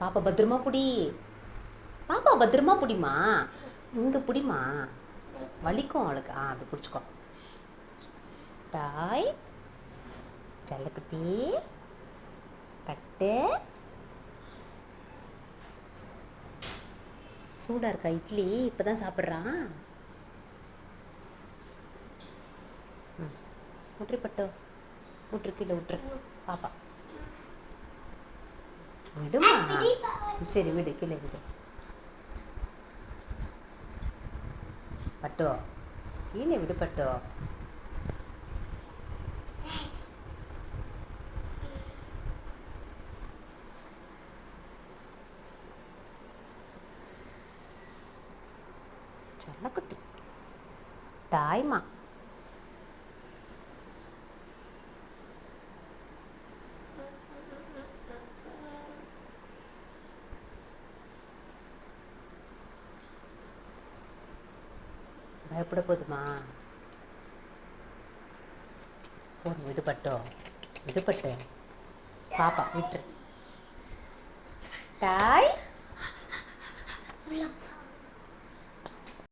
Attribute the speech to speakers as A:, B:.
A: பாப்பா பத்திரமா புடி. பாப்பா பத்திரமா புடிமா இங்கே புடிமா வலிக்கும் அவளுக்கு. ஆ அப்படி பிடிச்சிக்கோ. டாய். செல்லக்குட்டி தட்டு. சூடாக இருக்கா இட்லி? இப்போ தான் சாப்பிட்றான். ம். விட்டுரு பட்டோ விட்டுரு இல்லை விட்டுரு பாப்பா. വിടും ശരി വിടിക്കില്ലേ വിട് പട്ടുവോ? കീനെ വിട് പട്ടുവോ? തായ്മ. பயப்பட போதுமா? போதும் விடுபட்டோம் விடுபட்டு பாப்பா விட்டுரு. டாய்